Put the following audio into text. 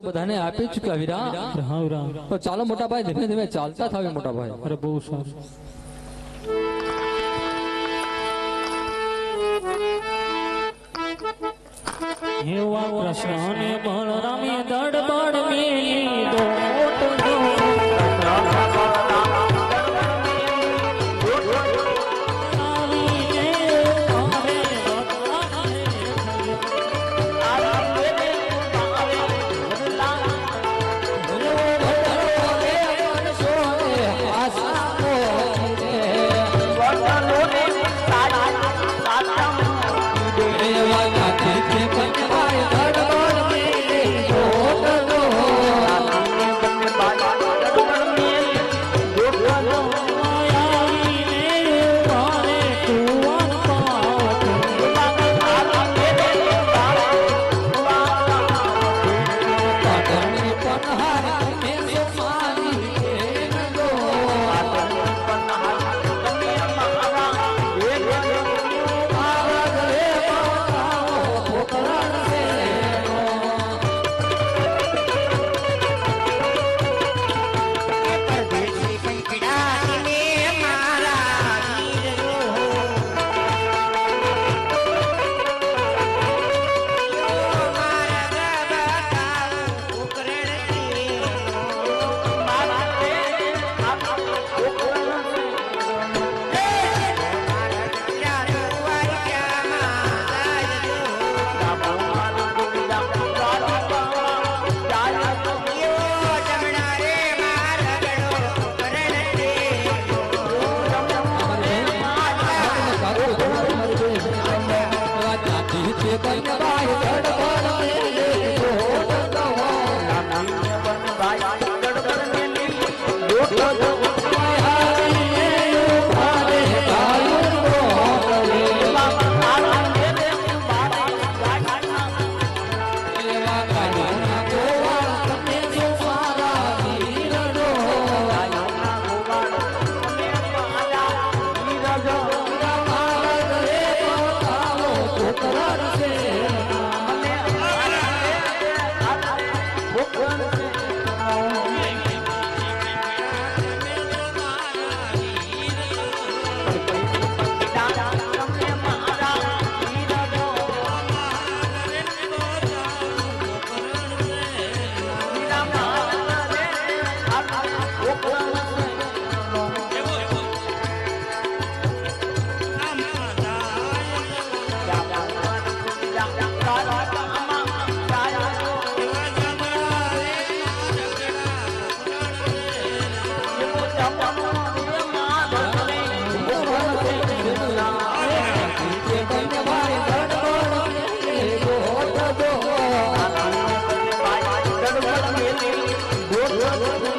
બધાને આપી ચુક્યા વિરા રામ રામ. તો ચાલો મોટા ભાઈ ધીમે ધીમે ચાલતા થાવે મોટા ભાઈ. અરે બહુ સારું. એવા કૃષ્ણ બળરામે દડબડ ભાઈ ગણપત ગોઠ